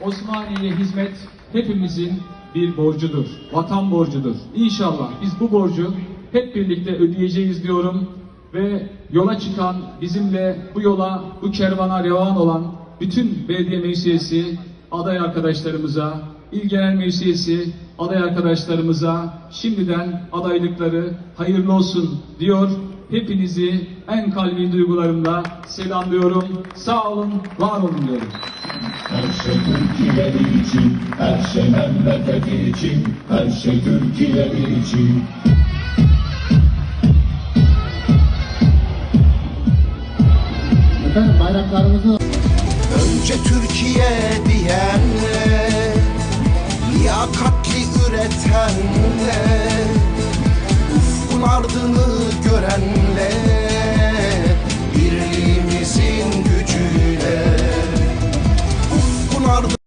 Osmaniye'ye hizmet hepimizin bir borcudur. Vatan borcudur. İnşallah biz bu borcu hep birlikte ödeyeceğiz diyorum ve yola çıkan bizimle bu yola, bu kervana revan olan bütün belediye meclisi aday arkadaşlarımıza, il genel meclisi aday arkadaşlarımıza şimdiden adaylıkları hayırlı olsun diyor. Hepinizi en kalbi duygularımla selamlıyorum. Sağ olun, var olun diyorum. Her şey Türkiye'li için, her şey memleketi için, her şey Türkiye'li için. Efendim bayraklarımızı... Önce Türkiye diyenle, liyakatli üretenle, ufkun ardını